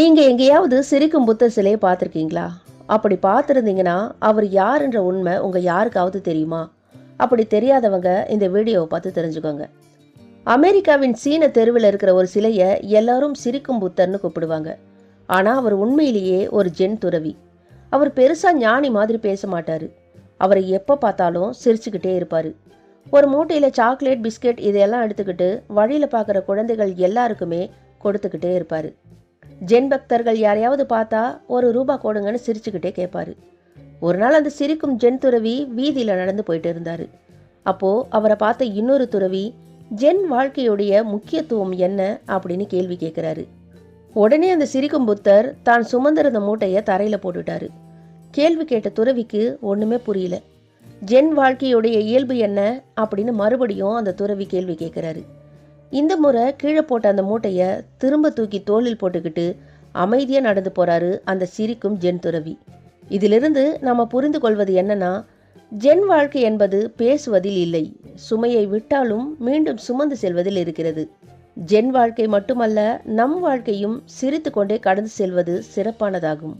நீங்கள் எங்கேயாவது சிரிக்கும் புத்தர் சிலையை பார்த்துருக்கீங்களா? அப்படி பார்த்துருந்தீங்கன்னா அவர் யாருன்ற உண்மை உங்கள் யாருக்காவது தெரியுமா? அப்படி தெரியாதவங்க இந்த வீடியோவை பார்த்து தெரிஞ்சுக்கோங்க. அமெரிக்காவின் சீன தெருவில் இருக்கிற ஒரு சிலையை எல்லாரும் சிரிக்கும் புத்தர்னு கூப்பிடுவாங்க. ஆனால் அவர் உண்மையிலேயே ஒரு ஜென் துறவி. அவர் பெருசாக ஞானி மாதிரி பேச மாட்டார். அவரை எப்போ பார்த்தாலும் சிரிச்சுக்கிட்டே இருப்பார். ஒரு மூட்டையில் சாக்லேட் பிஸ்கெட் இதையெல்லாம் எடுத்துக்கிட்டு வழியில் பார்க்குற குழந்தைகள் எல்லாருக்குமே கொடுத்துக்கிட்டே இருப்பார். ஜென் பக்தர்கள் யாரையாவது பார்த்தா ஒரு ரூபா கொடுங்கன்னு சிரிச்சுக்கிட்டே கேட்பாரு. ஒரு நாள் அந்த சிரிக்கும் ஜென் துறவி வீதியில் நடந்து போயிட்டு இருந்தாரு. அப்போ அவரை பார்த்த இன்னொரு துறவி ஜென் வாழ்க்கையுடைய முக்கியத்துவம் என்ன? அப்படின்னு கேள்வி கேட்குறாரு. உடனே அந்த சிரிக்கும் புத்தர் தான் சுமந்திருந்த மூட்டையை தரையில போட்டுட்டாரு. கேள்வி கேட்ட துறவிக்கு ஒண்ணுமே புரியல. ஜென் வாழ்க்கையுடைய இயல்பு என்ன? அப்படின்னு மறுபடியும் அந்த துறவி கேள்வி கேட்குறாரு. இந்த முறை கீழே போட்ட அந்த மூட்டையை திரும்ப தூக்கி தோளில் போட்டுக்கிட்டு அமைதியாக நடந்து போறாரு அந்த சிரிக்கும் ஜென் துறவி. இதிலிருந்து நாம் புரிந்து கொள்வது என்னன்னா ஜென் வாழ்க்கை என்பது பேசுவதில் இல்லை சுமையை விட்டாலும் மீண்டும் சுமந்து செல்வதில் இருக்கிறது. ஜென் வாழ்க்கை மட்டுமல்ல நம் வாழ்க்கையும் சிரித்து கொண்டே கடந்து செல்வது சிறப்பானதாகும்.